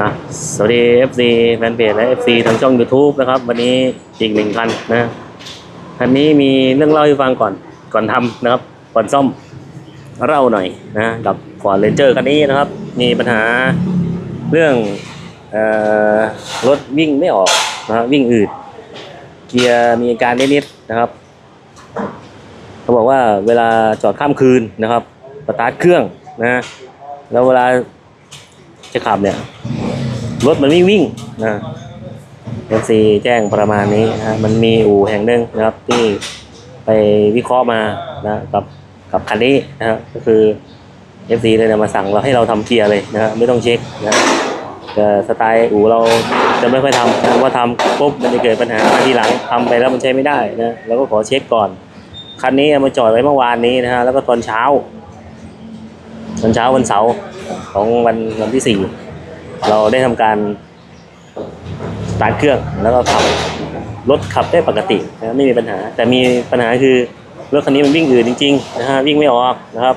อะสวัสดี FC แฟนเพจและ FC ทางช่อง YouTube นะครับ วันนี้อีกหนึ่งคันนะคันนี้มีเรื่องเล่าให้ฟังก่อนก่อนทำนะครับ ก่อนซ่อมเล่าหน่อยนะกับฟอร์ดเรนเจอร์คันนี้นะครับ มีปัญหาเรื่องออรถวิ่งไม่ออกนะวิ่งอืดเกียร์มีอาการนิดๆนะครับ เขาบอกว่าเวลาจอดข้ามคืนนะครับสตาร์ทเครื่องนะ แล้วเวลาจะขับเนี่ย รถมันไม่วิ่งนะเอฟซีแจ้งประมาณนี้นะมันมีอู่แห่งหนึ่งนะครับที่ไปวิเคราะห์มานะกับกับคันนี้นะฮะก็คือเอฟซีเลยนะมาสั่งเราให้เราทำเกียร์เลยนะฮะไม่ต้องเช็คนะแต่สไตล์อู่เราจะไม่ค่อยทำนะว่าทำปุ๊บมันจะเกิดปัญหาทีหลังทำไปแล้วมันใช้ไม่ได้นะเราก็ขอเช็คก่อนคันนี้มาจอดไว้เมื่อวานนี้นะฮะแล้วก็ตอนเช้า ตอนเช้าวันเสาร์ของวันวันที่สี่ เราได้ทำการสตาร์ทเครื่องแล้วก็ขับรถขับได้ปกตินะไม่มีปัญหา แต่มีปัญหาคือรถคันนี้มันวิ่งอืดจริงๆนะฮะวิ่งไม่ออกนะครับ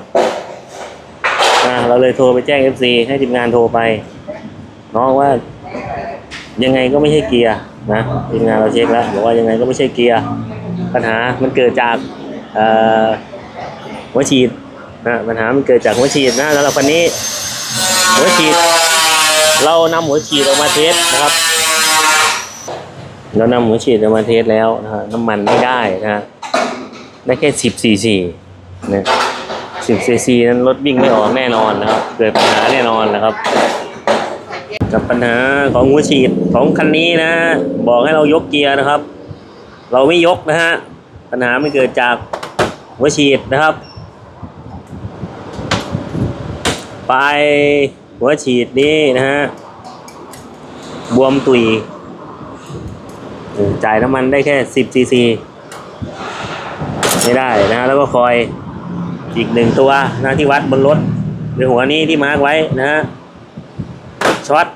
เราเลยโทรไปแจ้ง FC ให้ทีมงานโทรไปน้องว่ายังไงก็ไม่ใช่เกียร์นะทีมงานเราเช็คแล้วบอกว่ายังไงก็ไม่ใช่เกียร์ปัญหามันเกิดจากหัวฉีดนะปัญหามันเกิดจากหัวฉีดนะสำหรับคันนี้หัวฉีด เรานำหัวฉีดออกมาเทสนะครับ เรานำหัวฉีดออกมาเทสแล้วนะฮะน้ำมันไม่ได้นะฮะได้แค่สิบซีซีนะสิบซีซีนั้นรถวิ่งไม่ออกแน่นอนนะครับ เกิดปัญหาแน่นอนนะครับ กับปัญหาของหัวฉีดของคันนี้นะ บอกให้เรายกเกียร์นะครับ เราไม่ยกนะฮะปัญหามันเกิดจากหัวฉีดนะครับ ไป หัวฉีดนี่นะฮะ บวมตุย จ่ายน้ำมันได้แค่10ซีซีไม่ได้นะฮะแล้วก็คอยอีกหนึ่งตัวนะที่วัดบนรถในหัวนี้ที่มาร์กไว้นะฮะช็อต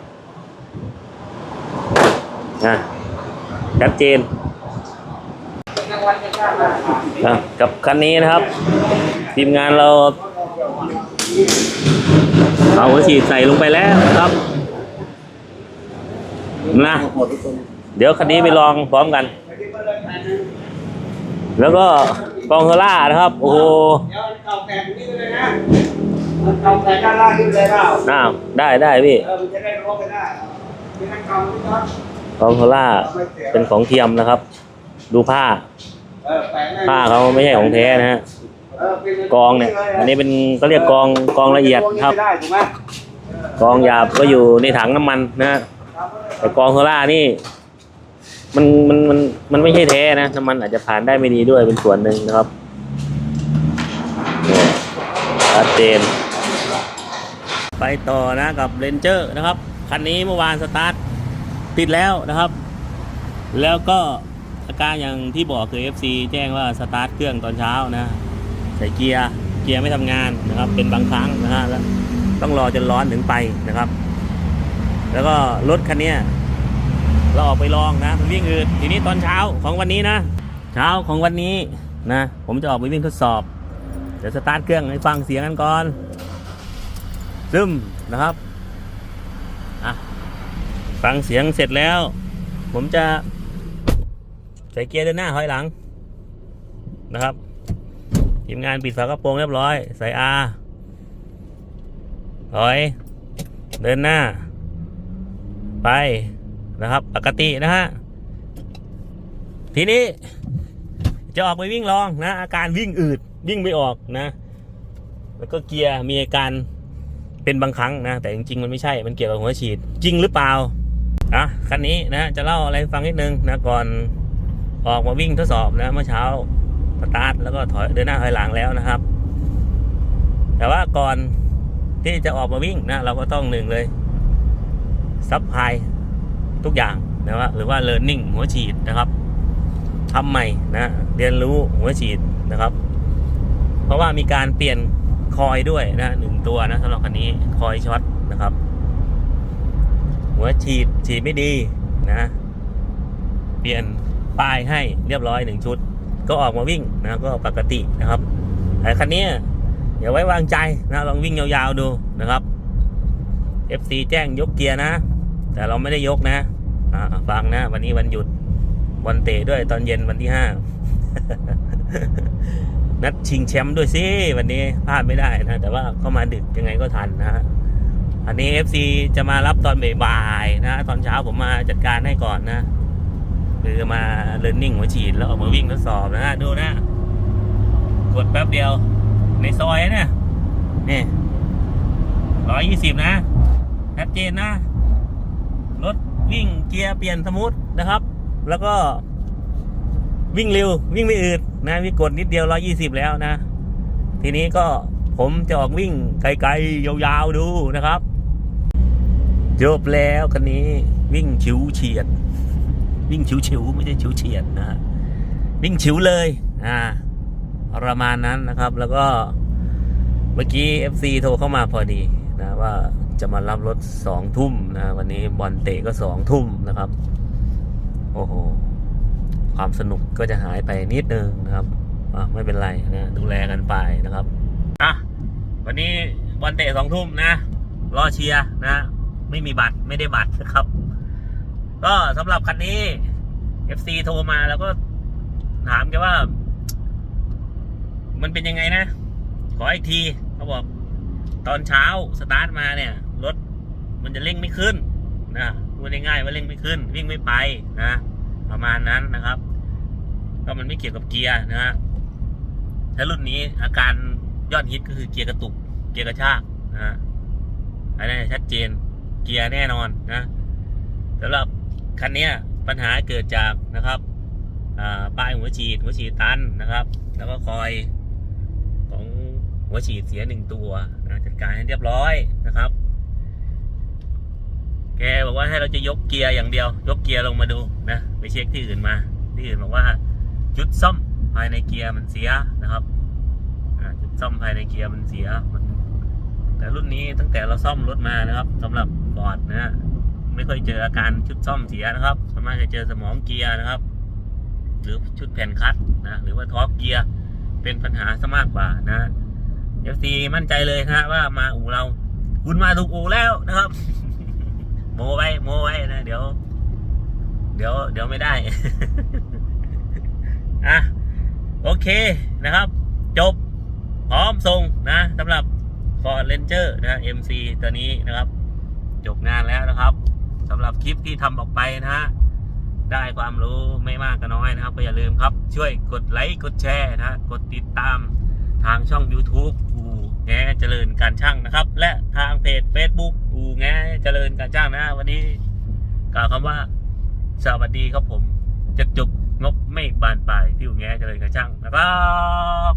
นะชัดเจนกับคันนี้นะครับ ทีมงานเรา เอาหัวฉีดใส่ลงไปแล้วครับนะเดี๋ยวคันนี้ไปลองพร้อมกัน แล้วก็กองโซล่านะครับ โอ้โหเดี๋ยวเตาแตกนี่เลยนะเตาแตกด้านล่างนี่เลยเปล่าน้าได้ได้พี่เออมันจะได้ร้องไปได้ไม่งั้นกองไม่ต้องกองโซล่าเป็นของเทียมนะครับ ดูผ้าเออแปะแน่ผ้าเขาไม่ใช่ของแท้นะฮะเออป็ กองเนี่ย อันนี้เป็นก็เรียกกองกองละเอียดครับ กองหยาบก็อยู่ในถังน้ำมันนะฮะแต่กองโซล่านี่ มันมันมันมันไม่ใช่แท้นะน้ำมันอาจจะผ่านได้ไม่ดีด้วยเป็นส่วนหนึ่งนะครับชัดเจนไปต่อนะกับเรนเจอร์นะครับ คันนี้เมื่อวานสตาร์ทติดแล้วนะครับ แล้วก็อาการอย่างที่บอกคือ FC แจ้งว่าสตาร์ทเครื่องตอนเช้านะ ใส่เกียร์เกียร์ไม่ทำงานนะครับ เป็นบางครั้งนะฮะแล้วต้องรอจนร้อนถึงไปนะครับ แล้วก็รถคันนี้เราออกไปลองนะมันวิ่งอืดทีนี้ตอนเช้าของวันนี้นะ เช้าของวันนี้นะ ผมจะออกไปวิ่งทดสอบ เดี๋ยวสตาร์ทเครื่องให้ฟังเสียงกันก่อนซึมนะครับอะฟังเสียงเสร็จแล้ว ผมจะใส่เกียร์เดินหน้าถอยหลังนะครับ ทีมงานปิดฝากระโปรงเรียบร้อย ใส่ R ถอย เดินหน้า ไปนะครับ ปกตินะฮะ ทีนี้ จะออกไปวิ่งลองนะ อาการวิ่งอืด วิ่งไม่ออกนะ แล้วก็เกียร์มีอาการเป็นบางครั้งนะ แต่จริงๆ มันไม่ใช่ มันเกี่ยวกับหัวฉีด จริงหรือเปล่า อะ คันนี้นะ จะเล่าอะไรฟังนิดนึงนะ ก่อนออกมาวิ่งทดสอบนะเมื่อเช้า สตาร์ทแล้วก็ถอยเดินหน้าถอยหลังแล้วนะครับ แต่ว่าก่อนที่จะออกมาวิ่งนะ เราก็ต้องหนึ่งเลยซับไพทุกอย่างนะว่าหรือว่า learning หัวฉีดนะครับทำใหม่นะเรียนรู้หัวฉีดนะครับ เพราะว่ามีการเปลี่ยนคอยด้วยนะหนึ่งตัวนะสำหรับคันนี้คอยช็อตนะครับ หัวฉีดฉีดไม่ดีนะ เปลี่ยนป้ายให้เรียบร้อยหนึ่งชุด ก็ออกมาวิ่งนะก็ปกตินะครับแต่คันนี้อย่าไว้วางใจนะลองวิ่งยาวๆดูนะครับ FC แจ้งยกเกียร์นะ แต่เราไม่ได้ยกนะอ่าฟังนะ วันนี้วันหยุดวันเตะด้วยตอนเย็นวันที่ห้านัดชิงแชมป์ด้วยสิวันนี้พลาดไม่ได้นะ แต่ว่าเข้ามาดึกยังไงก็ทันนะฮะอันนี้ FC จะมารับตอนบ่ายๆนะ ตอนเช้าผมมาจัดการให้ก่อนนะ คือมาเรียนนิ่งหัวฉีดแล้วออกมาวิ่งทดสอบนะฮะดูนะ กดแป๊บเดียว ในซอยเนี่ยนี่ร้อยยี่สิบนะชัดเจนนะ รถวิ่งเกียร์เปลี่ยนสมูทนะครับ แล้วก็วิ่งเร็ววิ่งไม่อืดนะมีกดนิดเดียวร้อยี่สิบแล้วนะ ทีนี้ก็ผมจะออกวิ่งไกลๆ ยาวๆดูนะครับจบแล้วคันนี้วิ่งชิวเฉียด วิ่งชิวๆไม่ใช่ชิวเฉียดนะฮะวิ่งชิวเลยอ่าประมาณนั้นนะครับ แล้วก็เมื่อกี้ FC โทรเข้ามาพอดีนะว่าจะมารับรถสองทุ่มนะวันนี้บอลเตะก็สองทุ่มนะครับ โอ้โห ความสนุกก็จะหายไปนิดนึงนะครับไม่เป็นไรนะดูแลกันไปนะครับอะวันนี้บอลเตะสองทุ่มนะ รอเชียร์นะ ไม่มีบัตรไม่ได้บัตรนะครับ ก็สำหรับคันนี้ FC โทรมาแล้วก็ถามแกว่า มันเป็นยังไงนะ ขออีกทีเขาบอก ตอนเช้าสตาร์ทมาเนี่ยรถมันจะเร่งไม่ขึ้นนะพูดง่ายๆว่าเร่งไม่ขึ้น วิ่งไม่ไปนะ ประมาณนั้นนะครับ ก็มันไม่เกี่ยวกับเกียร์นะฮะถ้ารุ่นนี้อาการยอดฮิตก็คือเกียร์กระตุก เกียร์กระชากนะฮะอันนี้ชัดเจนเกียร์แน่นอนนะสำหรับ คันนี้ปัญหาเกิดจากนะครับป้ายหัวฉีดหัวฉีดตันนะครับ แล้วก็คอยของหัวฉีดเสียหนึ่งตัวนะจัดการให้เรียบร้อยนะครับ แกบอกว่าให้เราจะยกเกียร์อย่างเดียว ยกเกียร์ลงมาดูนะไปเช็คที่อื่นมา ที่อื่นบอกว่าจุดซ่อมภายในเกียร์มันเสียนะครับจุดซ่อมภายในเกียร์มันเสียมันแต่รุ่นนี้ตั้งแต่เราซ่อมรถมานะครับสำหรับฟอร์ดนะ ไม่ค่อยเจออาการชุดซ่อมเสียนะครับสามารถจะเจอสมองเกียร์นะครับ หรือชุดแผ่นคัดนะหรือว่าท็อปเกียร์เป็นปัญหาซะมากกว่านะเอฟซีมั่นใจเลยนะว่ามาอู่เรา คุณมาถูกอู่แล้วนะครับ โมไว้โมไว้นะเดี๋ยว เดี๋ยว เดี๋ยวไม่ได้อะโอเคนะครับ จบพร้อมส่งนะสำหรับ Ford Ranger นะ MC ตัวนี้นะครับ จบงานแล้วนะครับ สำหรับคลิปที่ทำออกไปนะฮะได้ความรู้ไม่มากก็น้อยนะครับ ก็อย่าลืมครับ ช่วยกดไลค์กดแชร์นะกดติดตามทางช่อง YouTube อูแงเจริญการช่างนะครับ และทางเพจ Facebook อูแงเจริญการช่างนะ วันนี้กล่าวคำว่า สวัสดีครับผมจะจบงบไม่บานปลายที่อูแงเจริญการช่างนะครับ